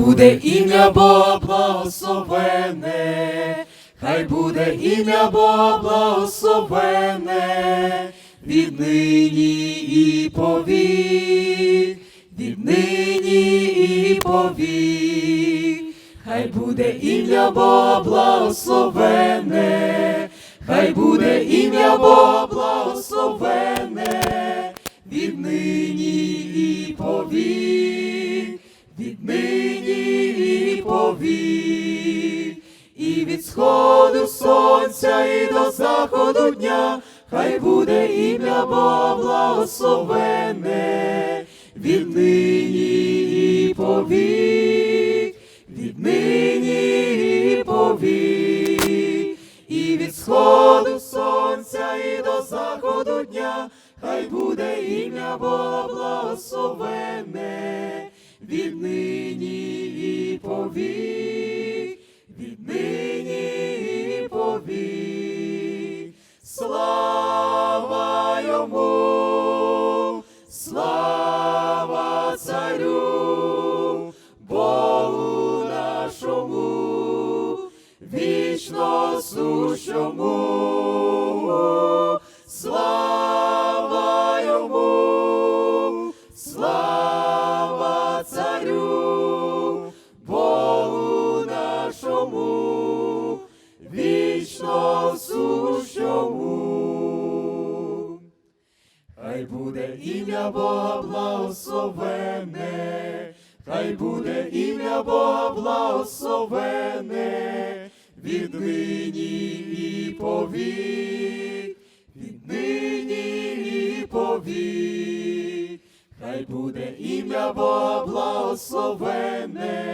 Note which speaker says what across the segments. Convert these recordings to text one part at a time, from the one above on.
Speaker 1: буде ім'я Бога благословене, хай буде ім'я Бога благословене, віднині і повік, віднині і повік, хай буде ім'я Бога благословене, хай буде ім'я Бога благословене, віднині і повік, і і від сходу сонця і до заходу дня, хай буде ім'я Бога благословене, віднині і повік, віднині і повік, і від сходу сонця і до заходу дня, хай буде ім'я Бога благословене, віднині і повік, і повік. Слава йому, слава вічно сущому. Хай буде ім'я Бога благословене, хай буде ім'я Бога благословене, віднині і повік, віднині і повік, хай буде ім'я Бога благословене,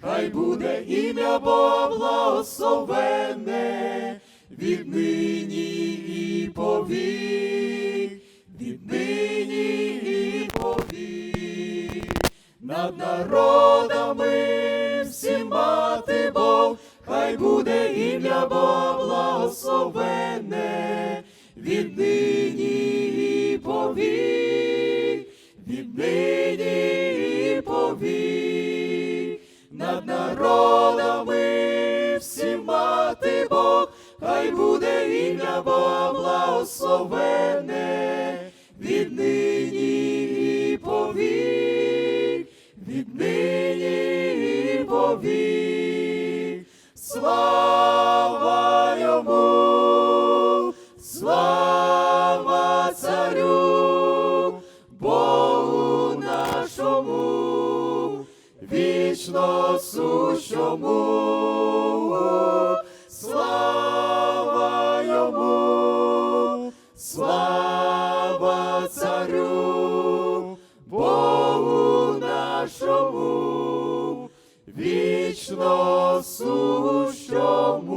Speaker 1: хай буде ім'я благословене, віднині і повік, віднині і повік, над народами всім мати Бог, хай буде ім'я благословене, віднині і повік, віднині і повік, над народами всім мати Бог, хай буде ім'я Бога благословене, віднині і повік, віднині і повік. Слава вічно сущому, слава йому, слава царю, Богу нашому, вічно сущому.